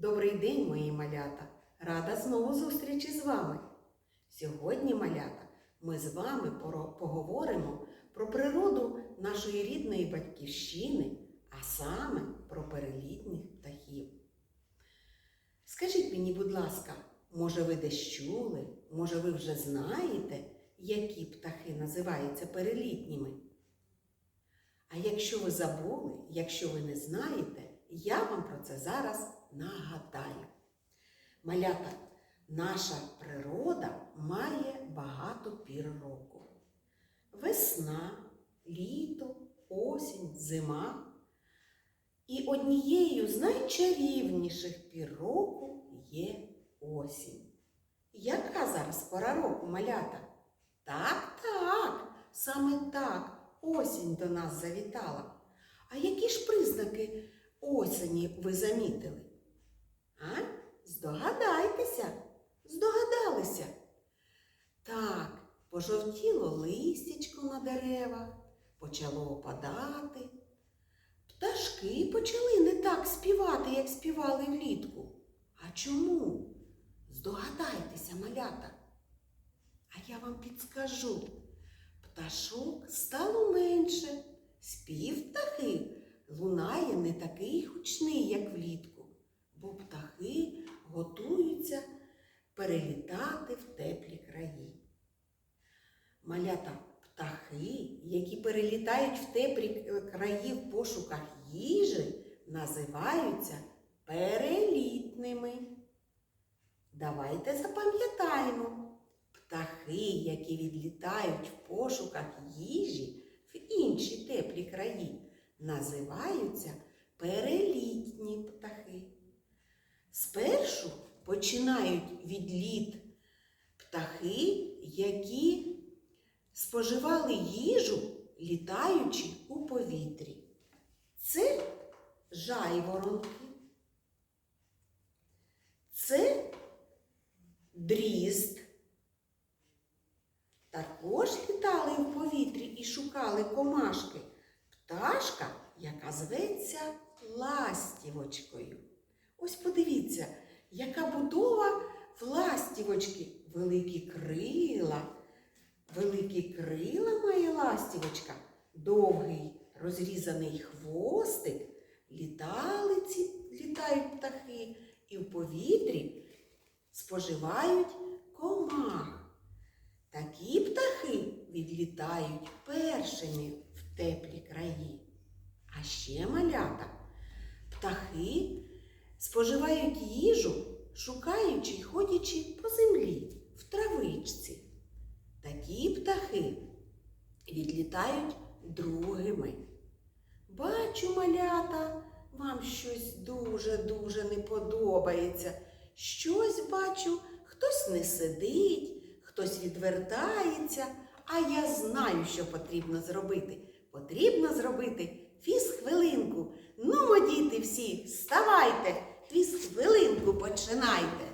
Добрий день, мої малята! Рада знову зустрічі з вами. Сьогодні, малята, ми з вами поговоримо про природу нашої рідної батьківщини, а саме про перелітніх птахів. Скажіть мені, будь ласка, може ви десь чули, може ви вже знаєте, які птахи називаються перелітніми? А якщо ви забули, якщо ви не знаєте, я вам про це зараз нагадаю. Малята, наша природа має багато пір року. Весна, літо, осінь, зима. І однією з найчарівніших пір року є осінь. Яка зараз пора року, малята? Так, так, саме так осінь до нас завітала. А які ж признаки осені ви замітили? А? Здогадайтеся, здогадалися. Так, пожовтіло листячко на деревах, почало опадати. Пташки почали не так співати, як співали влітку. А чому? Здогадайтеся, малята. А я вам підскажу. Пташок стало менше. Спів птахи такий гучний, як влітку, бо птахи готуються перелітати в теплі краї. Малята птахи, які перелітають в теплі краї в пошуках їжі, називаються перелітними. Давайте запам'ятаємо. Птахи, які відлітають в пошуках їжі в інші теплі краї, називаються перелітні птахи. Спершу починають відліт птахи, які споживали їжу, літаючи у повітрі. Це жайворонки, це дрізд. Також літали в повітрі і шукали комашки. Пташка, яка зветься ластівочкою. Ось подивіться, яка будова в ластівочки. Великі крила. Великі крила має ластівочка, довгий розрізаний хвостик. Літали ці, літають птахи і в повітрі споживають комах. Такі птахи відлітають першими в теплі краї. А ще малята. Птахи споживають їжу, шукаючи й ходячи по землі, в травичці. Такі птахи відлітають другими. Бачу, малята, вам щось дуже-дуже не подобається. Щось бачу, хтось не сидить, хтось відвертається, а я знаю, що потрібно зробити. Потрібно зробити фіз-хвилинку. Ну, діти всі, вставайте, фіз-хвилинку починайте.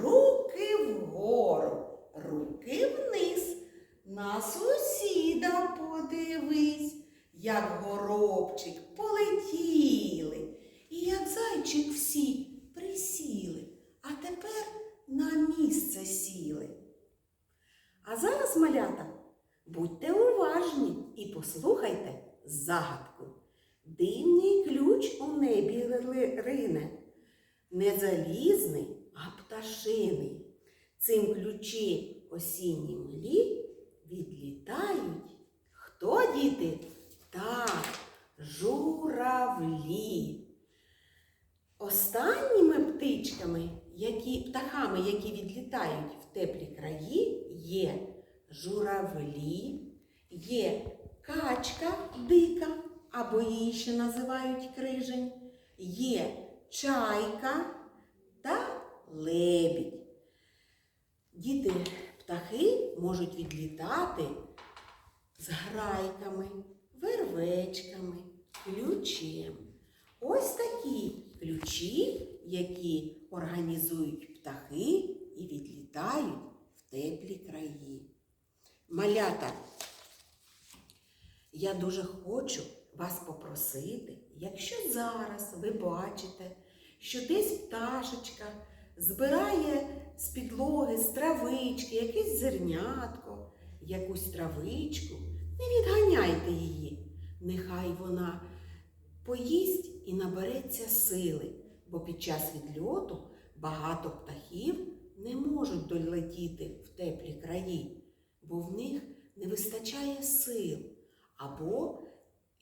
Руки вгору, руки вниз. На сусіда подивись, як горобчик полетіли, і як зайчик всі присіли, а тепер на місце сіли. А зараз, малята, будьте уважні і послухайте загадку. Дивний ключ у небі рине, не залізний, а пташиний. Цим ключі осінні млі відлітають. Хто діти? Так, журавлі. Останніми птичками, які, птахами, які відлітають в теплі краї, є журавлі, є качка дика, або її ще називають крижень, є чайка та лебідь. Діти, птахи можуть відлітати з грайками, вервечками, ключем. Ось такі ключі, які організують птахи і відлітають в теплі краї. Малята, я дуже хочу вас попросити, якщо зараз ви бачите, що десь пташечка збирає з підлоги, з травички, якесь зернятко, якусь травичку. Не відганяйте її. Нехай вона поїсть і набереться сили, бо під час відльоту багато птахів не можуть долетіти в теплі краї, бо в них не вистачає сил, або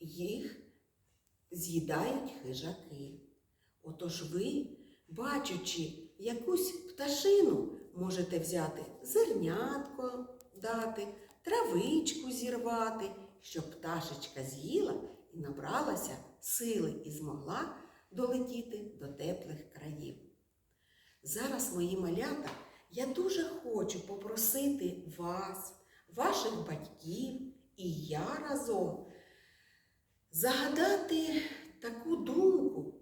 їх з'їдають хижаки. Отож ви, бачачи якусь пташину, можете взяти зернятко дати, травичку зірвати, щоб пташечка з'їла і набралася сили і змогла долетіти до теплих країв. Зараз, мої малята, я дуже хочу попросити вас, ваших батьків і я разом загадати таку думку,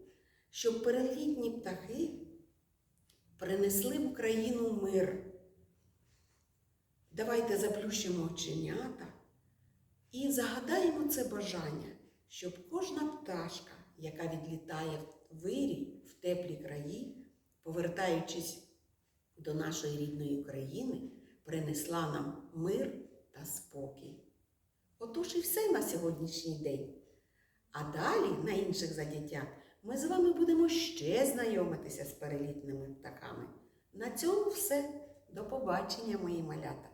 щоб перелітні птахи принесли в Україну мир. Давайте заплющимо оченята і загадаємо це бажання, щоб кожна пташка, яка відлітає в вирій в теплі краї, повертаючись до нашої рідної України, принесла нам мир та спокій. Отож і все на сьогоднішній день. А далі, на інших заняттях, ми з вами будемо ще знайомитися з перелітними птахами. На цьому все. До побачення, мої малята!